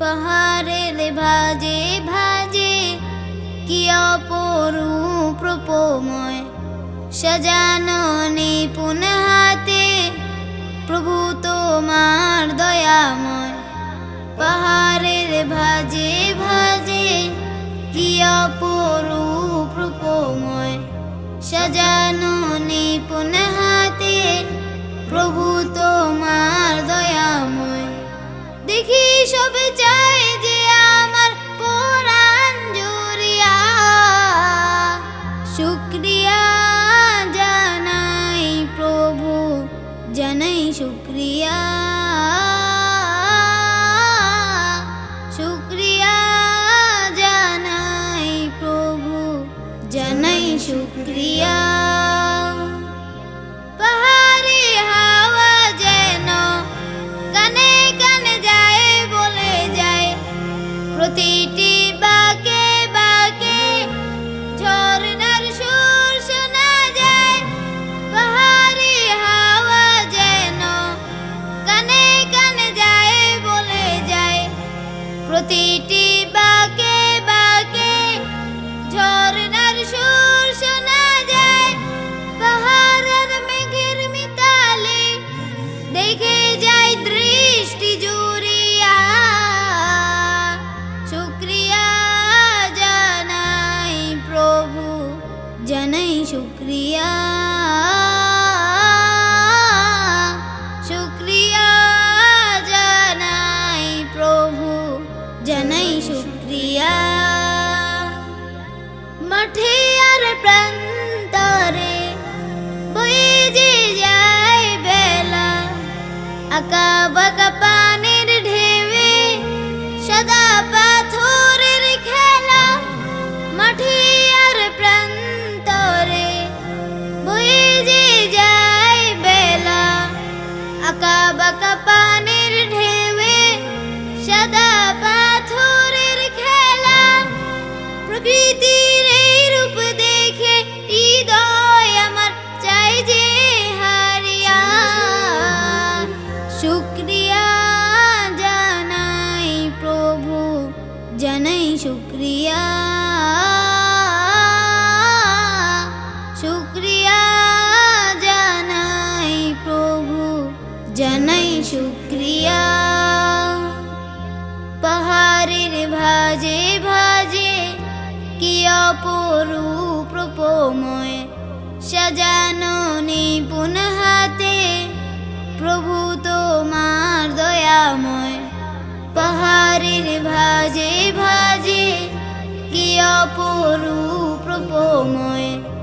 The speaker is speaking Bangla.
পাহাড়ের ভাজে ভাজে কি অপরূপ প্রপময় সাজানো নিপুণ হাতে প্রভু তোমার দয়াময়। পাহাড়ে রে ভাজে জানাই শুক্রিয়া শুক্রিয়া জানাই প্রভু জানাই শুক্রিয়া পাহাড়ি হাওয়া যেন কানে কানে যায় বলে যায় প্রতিটি প্রতিটি বাকে বাকে ঝর্ণার সুর শোনা যায়। পাহাড়ের মেঘের মিতালে দেখে যাই দৃষ্টি জুড়িয়া। শুক্রিয়া জানাই প্রভু, জানাই শুক্রিয়া। মাঠে আর প্রান্তরে বয়ে যায় বেলা। আঁকা বাঁকা জানাই শুক্রিয়া শুক্রিয়া জানাই প্রভু জানাই শুক্রিয়া পাহাড়ের ভাজে ভাজে কি অপরূপ প্রপময় সাজানো পাহাড়ের ভাজে ভাজে কি অপরূপ প্রপময় সাজানো